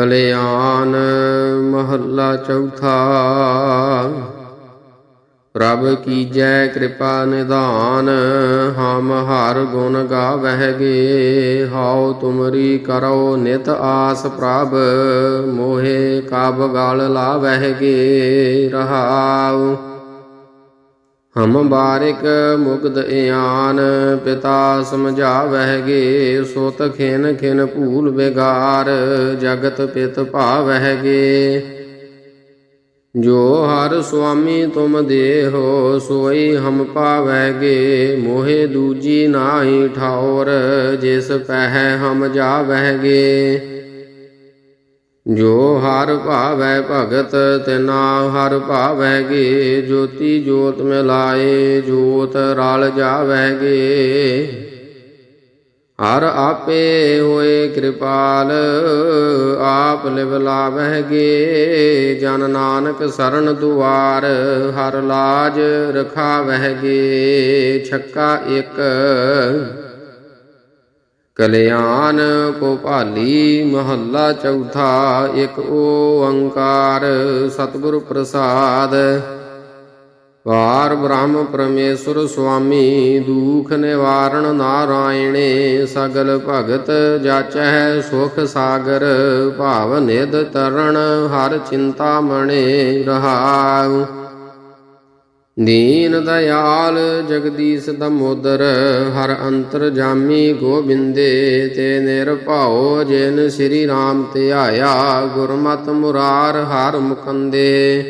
ਕਲਿਆਣ ਮਹੱਲਾ ਚੌਥਾ। ਪ੍ਰਭ ਕੀਜੈ ਕਿਰਪਾ ਨਿਧਾਨ, ਹਮ ਹਰ ਗੁਣ ਗਾਵਹਿਗੇ ਹਾਉ ਤੁਮਰੀ ਕਰੋ ਨਿਤ ਆਸ ਪ੍ਰਭ, ਮੋਹਿ ਕਬ ਗਲ ਲਾਵਹਿਗੇ ਰਹਾਉ ਹਮ ਬਾਰਿਕ ਮੁਗਦ ਇਆਨ, ਪਿਤਾ ਸਮਝਾਵਹਿਗੇ ਸੋਤ ਖਿਨ ਖਿਨ ਭੂਲ ਬਿਗਾਰ ਜਗਤ ਪਿਤ ਭਾਵਹਿਗੇ ਜੋ ਹਰ ਸੁਆਮੀ ਤੁਮ ਦੇਹੋ, ਸੋਈ ਹਮ ਪਾਵੈਗੇ ਮੋਹਿ ਦੂਜੀ ਨਾਹੀ ਠਾਉਰ, ਜਿਸ ਪਹਿ ਹਮ ਜਾਵਹਿਗੇ ਜੋ ਹਰ ਭਾਵੈ ਭਗਤ ਤਿਨਾ ਹਰ ਭਾਵੈਗੇ ਜੋਤੀ ਜੋਤ ਮਿਲਾਏ, ਜੋਤ ਰਲ ਜਾਵੈਗੇ ਹਰ ਆਪੇ ਹੋਏ ਕਿਰਪਾਲ, ਆਪ ਲਿਵ ਲਾਵਹਿਗੇ ਜਨ ਨਾਨਕ ਸਰਨ ਦੁਆਰ, ਹਰ ਲਾਜ ਰਖਾਵਹਿਗੇ ਛੱਕਾ ਇੱਕ ਕਲਿਆਣ ਕੋ ਭਾਲੀ ਮਹੱਲਾ ਚੌਥਾ, ਇੱਕ ਓੰਕਾਰ ਸਤਿਗੁਰ ਪ੍ਰਸਾਦ। ਵਾਰ ਬ੍ਰਹਮ ਪਰਮੇਸ਼ਰ ਸੁਆਮੀ, ਦੁਖ ਨਿਵਾਰਣ ਨਾਰਾਇਣੇ, ਸਗਲ ਭਗਤ ਜਾਚੈ ਸੁਖ ਸਾਗਰ, ਭਾਵ ਨਿਦ ਤਰਣ ਹਰ ਚਿੰਤਾ ਮਣੇ ਰਹਾਉ। ਦੀਨ ਦਇਆਲ ਜਗਦੀਸ਼ ਦਮੋਦਰ, ਹਰ ਅੰਤਰ ਜਾਮੀ ਗੋਬਿੰਦੇ, ਤੇ ਨਿਰਭਉ ਜਿਨ ਸ੍ਰੀ ਰਾਮ ਧਿਆਇਆ ਗੁਰਮਤ ਮੁਰਾਰ ਹਰ ਮੁਕੰਦੇ।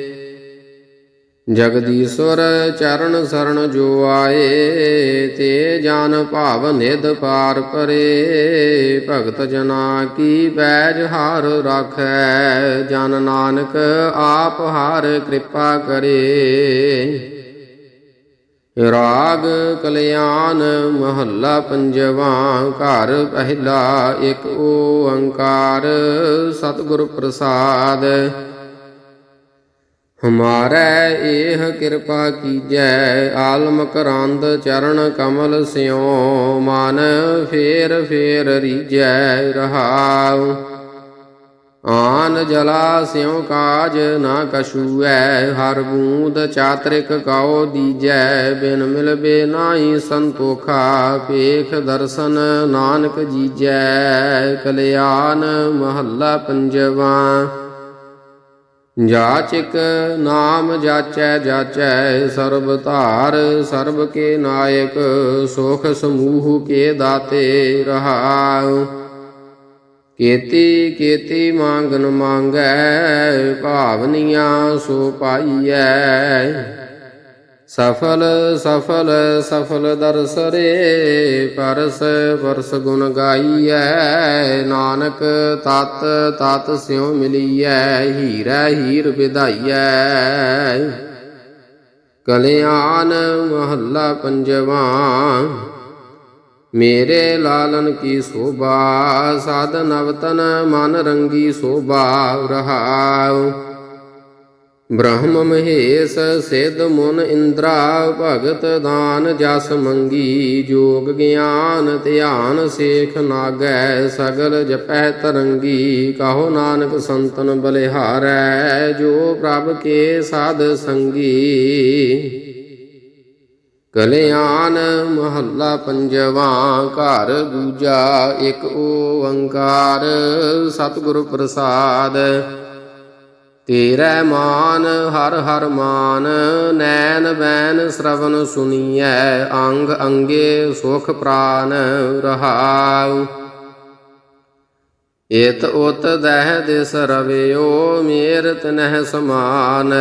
ਜਗਦੀਸ਼ਵਰ ਚਰਨ ਸਰਣ ਜੋ ਆਏ, ਤੇ ਜਾਨ ਭਾਵ ਨਿਦ ਪਾਰ ਪਰੇ ਭਗਤ ਜਨਾ ਕੀ ਪੈਜ ਹਾਰ ਰਾਖੈ, ਜਨ ਨਾਨਕ ਆਪ ਹਾਰ ਕਿਰਪਾ ਕਰੇ। ਰਾਗ ਕਲਿਆਣ ਮਹੱਲਾ ਪੰਜਵਾ, ਘਰ ਪਹਿਲਾ ਇੱਕ ਓੰਕਾਰ, ਸਤਿਗੁਰ ਪ੍ਰਸਾਦ। ਹਮਾਰੈ ਇਹ ਕਿਰਪਾ ਕੀਜੈ ਆਲਮ ਕਰੰਦ ਚਰਨ ਕਮਲ ਸਿਉ, ਮਨ ਫੇਰ ਫੇਰ ਰੀਜੈ ਰਹਾਉ। ਆਨ ਜਲਾ ਸਿਉ ਕਾਜ ਨਾ ਕਛੂਐ, ਹਰ ਬੂੰਦ ਚਾਤ੍ਰਿਕ ਕਾਉ ਦੀਜੈ, ਬਿਨ ਮਿਲਬੇ ਨਾਹੀ ਸੰਤੋਖਾ, ਪੇਖ ਦਰਸ਼ਨ ਨਾਨਕ ਜੀਜੈ, ਕਲਿਆਣ ਮਹੱਲਾ ਪੰਜਵਾ। ਜਾਚਿਕ ਨਾਮ ਜਾਚੈ ਜਾਚੈ, ਸਰਬ ਧਾਰ ਸਰਬ ਕੇ ਨਾਇਕ, ਸੁਖ ਸਮੂਹ ਕੇ ਦਾਤੇ ਰਹਾਉ। ਕੇਤੀ ਕੇਤੀ ਮੰਗਨ ਮੰਗੈ, ਭਾਵਨੀਆਂ ਸੋ ਪਾਈਐ। ਸਫਲ ਸਫਲ ਸਫਲ ਦਰਸਰੇ, ਪਰਸ ਪਰਸ ਗੁਣ ਗਾਈਐ। ਨਾਨਕ ਤਤ ਤਤ ਸਿਉ ਮਿਲੀਐ, ਹੀਰਾ ਹੀਰ ਵਿਧਾਈਐ। ਕਲਿਆਣ ਮਹੱਲਾ ਪੰਜਵਾਂ ਮੇਰੇ ਲਾਲਨ ਕੀ ਸੋਭਾ ਸਾਧ ਨਵਤਨ ਮਨ ਰੰਗੀ ਸੋਭਾ ਰਹਾਉ ਬ੍ਰਹਮ ਮਹੇਸ਼ ਸਿਧ ਮੁਨ ਇੰਦਰਾ, ਭਗਤ ਦਾਨ ਜਸ ਮੰਗੀ, ਜੋਗ ਗਿਆਨ ਧਿਆਨ ਸੇਖ ਨਾਗੈ, ਸਗਲ ਜਪੈ ਤਰੰਗੀ, ਕਹੋ ਨਾਨਕ ਸੰਤਨ ਬਲਿਹਾਰੈ, ਜੋ ਪ੍ਰਭ ਕੇ ਸਾਧ ਸੰਗੀ। ਕਲਿਆਣ ਮਹੱਲਾ ਪੰਜਵਾ, ਘਰ ਦੂਜਾ, ਇੱਕ ਓੰਕਾਰ, ਸਤਿਗੁਰ ਪ੍ਰਸਾਦ। ਤੇਰੇ ਮਾਨ, ਹਰ ਹਰ ਮਾਨ, ਨੈਣ ਬੈਨ ਸ਼ਰਵਨ ਸੁਨੀਐ, ਅੰਗ ਅੰਗੇ ਸੁਖ ਪ੍ਰਾਨ ਰਹਾਉ। ਏਤ ਉਤ ਦਹਿ ਦਿਸ ਰਵਿਓ ਮੇਰ ਤਨਹਿ ਸਮਾਨ।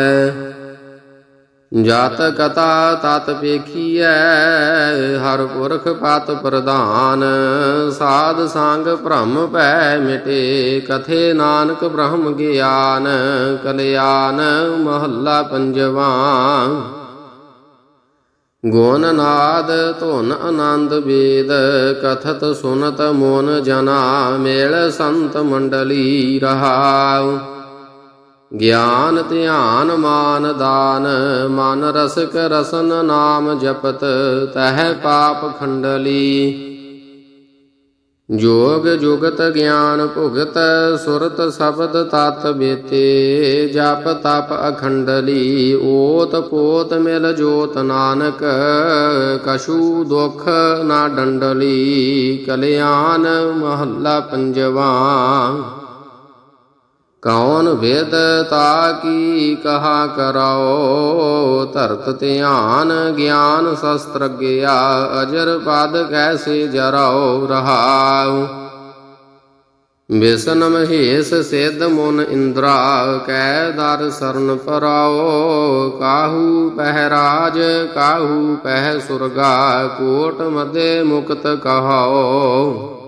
ਜਤ ਕਥਾ ਤਤ ਪੇਖੀਐ ਹਰ ਪੁਰਖ ਪਤ ਪ੍ਰਧਾਨ। ਸਾਧ ਸੰਗ ਭ੍ਰਮ ਭੈ ਮਿਟੇ, ਕਥੇ ਨਾਨਕ ਬ੍ਰਹਮ ਗਿਆਨ। ਕਲਿਆਣ ਮਹੱਲਾ ਪੰਜਵਾ। ਗੁਣ ਨਾਦ ਧੁਨ ਆਨੰਦ ਵੇਦ, ਕਥਤ ਸੁਨਤ ਮੋਨ ਜਨਾ। ਮੇਲ ਸੰਤ ਮੰਡਲੀ ਰਹਾਉ। ਗਿਆਨ ਧਿਆਨ ਮਾਨ ਦਾਨ, ਮਨ ਰਸਕ ਰਸਨ ਨਾਮ ਜਪਤ, ਤਹਿ ਪਾਪ ਖੰਡਲੀ। ਜੋਗ ਜੁਗਤ ਗਿਆਨ ਭੁਗਤ, ਸੁਰਤ ਸ਼ਬਦ ਤਤ ਬੇਤੇ, ਜਪ ਤਪ ਅਖੰਡਲੀ। ਓਤ ਪੋਤ ਮਿਲ ਜੋਤ ਨਾਨਕ ਕਸ਼ੂ ਦੁਖ ਨਾ ਡੰਡਲੀ। ਕਲਿਆਣ ਮਹੱਲਾ ਪੰਜਵਾ। ਕੌਣ ਵੇਦ ਤਾ ਕੀ ਕਹਾ ਕਰਾਓ? ਧਰਤ ਧਿਆਨ ਗਿਆਨ ਸ਼ਸਤਰ ਗਿਆ, ਅਜਰ ਪਦ ਕੈਸੇ ਜਰਾਓ ਰਹਾਉ? ਵਿਸ਼ਨ ਮਹੇਸ਼ ਸਿੱਧ ਮੁਨ ਇੰਦਰਾ, ਕੈ ਦਰ ਸਰਨ ਪਰਾਓ? ਕਾਹੂ ਪਹਿ ਰਾਜ ਕਾਹੂ ਪਹਿ ਸੁਰਗਾ, ਕੋਟ ਮਦੇ ਮੁਕਤ ਕਹਾਓ?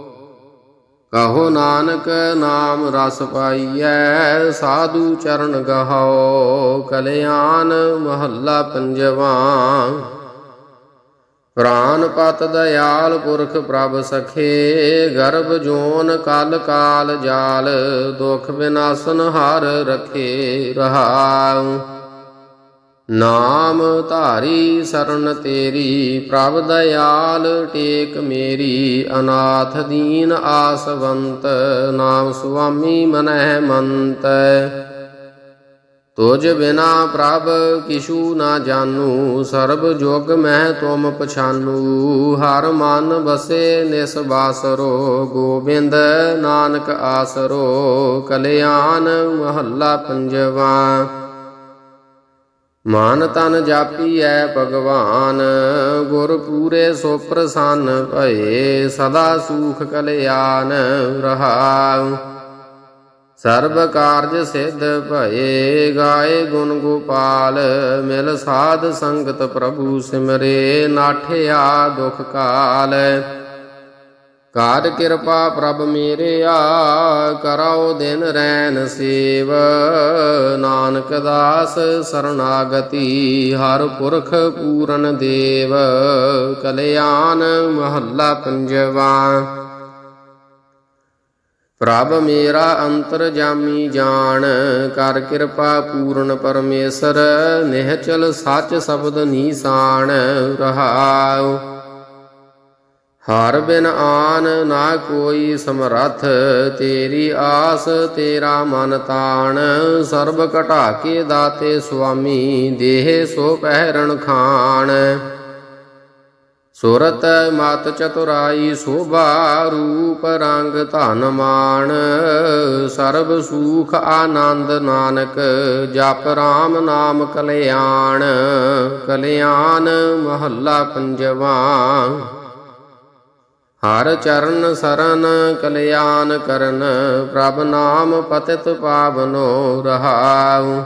ਕਹੋ ਨਾਨਕ ਨਾਮ ਰਸ ਪਾਈਐ, ਸਾਧੂ ਚਰਨ ਗਹਾਓ ਕਲਿਆਣ ਮਹੱਲਾ ਪੰਜਵਾ। ਪ੍ਰਾਨ ਪਤ ਦਇਆਲ ਪੁਰਖ ਪ੍ਰਭ ਸਖੇ, ਗਰਭ ਜੋਨ ਕਲ ਕਾਲ ਜਾਲ, ਦੁਖ ਵਿਨਾਸ਼ਨ ਹਰ ਰਖੇ ਰਹਾਉ। ਨਾਮ ਧਾਰੀ ਸਰਨ ਤੇਰੀ, ਪ੍ਰਭ ਦਇਆਲ ਟੇਕ ਮੇਰੀ, ਅਨਾਥ ਦੀਨ ਆਸਵੰਤ, ਨਾਮ ਸੁਆਮੀ ਮਨਹਿ ਮੰਤ। ਤੁਜ ਬਿਨਾ ਪ੍ਰਭ ਕਿਛੂ ਨਾ ਜਾਣੂ, ਸਰਬ ਜੁਗ ਮੈਂ ਤੁਮ ਪਛਾਨੂ। ਹਰ ਮਨ ਬਸੇ ਨਿਸ ਗੋਬਿੰਦ ਨਾਨਕ ਆਸਰੋ, ਕਲਿਆਣ ਮਹੱਲਾ ਪੰਜਵਾ। ਮਨ ਤਨ ਜਾਪੀਐ ਭਗਵਾਨ, ਗੁਰ ਪੂਰੇ ਸੋ ਪ੍ਰਸੰਨ ਭਏ, ਸਦਾ ਸੂਖ ਕਲਿਆਣ ਰਹਾਉ। ਸਰਬ ਕਾਰਜ ਸਿੱਧ ਭਏ, ਗਾਏ ਗੁਣ ਗੋਪਾਲ, ਮਿਲ ਸਾਧ ਸੰਗਤ ਪ੍ਰਭੂ ਸਿਮਰੇ, ਨਾਠਿਆ ਦੁਖ ਕਾਲ। ਕਾਰ ਕਿਰਪਾ ਪ੍ਰਭ ਮੇਰਿਆ, ਕਰਾਓ ਦਿਨ ਰੈਨ ਸੇਵ। ਨਾਨਕ ਦਾਸ ਸਰਨਾਗਤੀ, ਹਰ ਪੁਰਖ ਪੂਰਨ ਦੇਵ। ਕਲਿਆਣ ਮਹੱਲਾ ਪੰਜਵਾ। ਪ੍ਰਭ ਮੇਰਾ ਅੰਤਰ ਜਾਮੀ ਜਾਣ, ਕਰ ਕਿਰਪਾ ਪੂਰਨ ਪਰਮੇਸ਼ਰ, ਨਿਹਚਲ ਸੱਚ ਸ਼ਬਦ ਨੀਸਾਨ ਰਹਾਉ ਹਰ ਬਿਨ ਆਨ ਨਾ ਕੋਈ ਸਮਰੱਥ, ਤੇਰੀ ਆਸ ਤੇਰਾ ਮਨ ਤਾਣ। ਸਰਬ ਘਟਾ ਕੇ ਦਾਤੇ ਸੁਆਮੀ, ਦੇਹ ਸੋ ਪਹਿਰਣ ਖਾਣ। ਸੁਰਤ ਮਤ ਚਤੁਰਾਈ ਸੋਭਾ ਰੂਪ ਰੰਗ ਧਨ ਮਾਨ ਸਰਬ ਸੂਖ ਆਨੰਦ ਨਾਨਕ, ਜਪ ਰਾਮ ਨਾਮ ਕਲਿਆਣ। ਕਲਿਆਣ ਮਹੱਲਾ ਪੰਜਵਾ। ਹਰ ਚਰਨ ਸਰਨ ਕਲਿਆਣ ਕਰਨ, ਪ੍ਰਭ ਨਾਮ ਪਤਿਤ ਪਾਵਨੋ ਰਹਾਉ।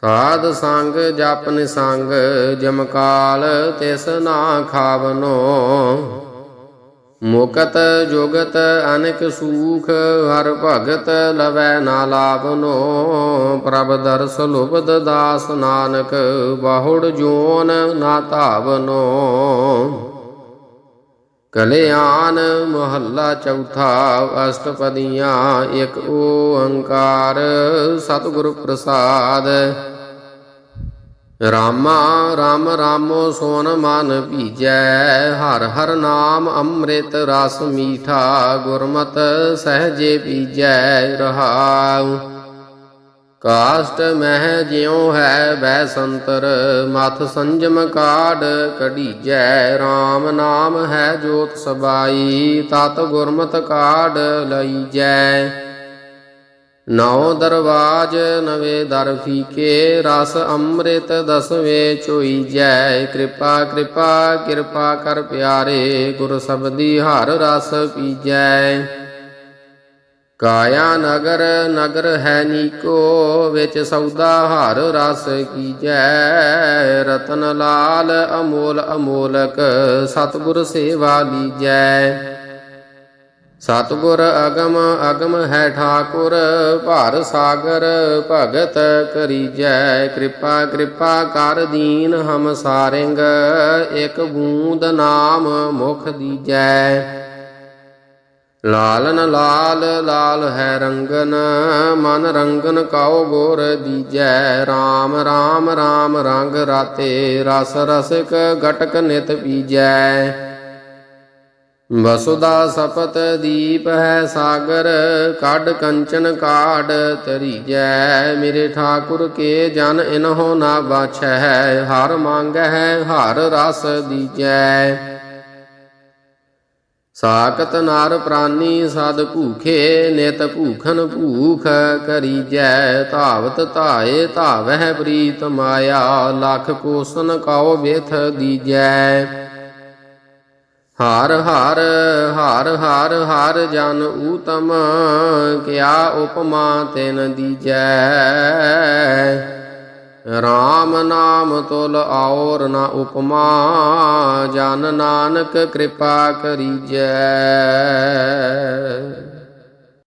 ਸਾਧ ਸੰਗ, ਜਪ ਨਿਸੰਗ ਜਮਕਾਲ ਤਿਸ ਨਾ ਖਾਵਨੋ। ਮੁਕਤ ਜੁਗਤ ਅਨੇਕ ਸੂਖ, ਹਰ ਭਗਤ ਲਵੈ ਨਾ ਲਾਵਨੋ। ਪ੍ਰਭ ਦਰਸ ਲੁਬਦ ਦਾਸ ਨਾਨਕ, ਬਾਹੁੜ ਜੋਨ ਨਾ ਧਾਵਨੋ। ਕਲਿਆਣ ਮਹੱਲਾ ਚੌਥਾ ਅਸ਼ਟਪਦੀਆਂ, ਇੱਕ ਓੰਕਾਰ ਸਤਿਗੁਰ ਪ੍ਰਸਾਦ। ਰਾਮਾ, ਰਾਮ ਰਾਮੋ ਸੋਨ ਮਨ ਭੀਜੈ, ਹਰ ਹਰ ਨਾਮ ਅੰਮ੍ਰਿਤ ਰਸ ਮੀਠਾ, ਗੁਰਮਤ ਸਹਜੇ ਪੀਜੈ, ਰਹਾਉ। ਕਾਸ਼ਟ ਮਹਿ ਜਿਉ ਹੈ ਬੈ ਸੰਤਰ ਮਥ ਸੰਜਮ ਕਾਢ ਕਢੀਜੈ RAM ਨਾਮ ਹੈ ਜੋਤ ਸਬਾਈ, ਤਤ ਗੁਰਮਤ ਕਾਢ ਲਈਜੈ। ਨੌ ਦਰਵਾਜ ਨਵੇਂ ਦਰ ਫੀਕੇ, ਰਸ ਅੰਮ੍ਰਿਤ ਦਸਵੇਂ ਚੋਈ ਜੈ ਕਿਰਪਾ ਕਿਰਪਾ ਕਿਰਪਾ ਕਰ ਪਿਆਰੇ, ਗੁਰ ਸਬਦੀ ਹਰ ਰਸ ਪੀਜੈ। ਕਾਇਆ ਨਗਰ ਨਗਰ ਹੈ ਨੀਕੋ ਵਿੱਚ ਸੌਦਾ ਹਰ ਰਸ ਕੀਜੈ। ਰਤਨ ਲਾਲ ਅਮੋਲ ਅਮੋਲਕ ਸਤਿਗੁਰ ਸੇਵਾ ਲੀਜੈ। ਸਤਿਗੁਰ ਅਗਮ ਅਗਮ ਹੈ ਠਾਕੁਰ, ਭਰ ਸਾਗਰ ਭਗਤ ਕਰੀਜੈ। ਕਿਰਪਾ ਕਿਰਪਾ ਕਰ ਦੀਨ ਹਮ ਸਾਰਿੰਗ, ਇਕ ਬੂੰਦ ਨਾਮ ਮੁਖ ਦੀਜੈ। ਲਾਲਨ ਲਾਲ ਲਾਲ ਹੈ ਰੰਗਨ, ਮਨ ਰੰਗਨ ਕਾਉ ਗੋਰ ਦੀਜੈ RAM RAM RAM ਰੰਗ ਰਾਤੇ, ਰਸ ਰਸਿਕ ਗਟਕ ਨਿਤ ਪੀਜੈ। ਵਸੁਦਾ ਸਪਤ ਦੀਪ ਹੈ ਸਾਗਰ, ਕਾਢ ਕੰਚਨ ਕਾੜ ਤਰੀਜੈ ਮੇਰੇ ਠਾਕੁਰ ਕੇ ਜਨ ਇਨਹੋ ਨਾ ਬਾਛੈ ਹਰ ਮੰਗ ਹੈ ਹਰ ਰਸ ਦੀਜੈ। ਸਾਕਤ ਨਰ ਪ੍ਰਾਨੀ ਸਦ ਭੂਖੇ, ਨਿਤ ਭੂਖਨ ਭੂਖ ਕਰੀਜੈ, ਧਾਵਤ ਧਾਏ ਧਾਵਹਿ ਪ੍ਰੀਤ ਮਾਇਆ, ਲਖ ਕੋਸਨ ਕਉ ਵਿਥ ਦੀਜੈ। ਹਾਰ ਹਾਰ ਹਾਰ ਹਾਰ ਹਾਰ ਜਨ ਊਤਮ, ਕਿਆ ਉਪਮਾ ਤਿਨ ਦੀਜੈ। RAM ਨਾਮ ਤੁਲ ਔਰ ਨਾ ਉਪਮਾ ਜਨ ਨਾਨਕ ਕਿਰਪਾ ਕਰੀਜੈ।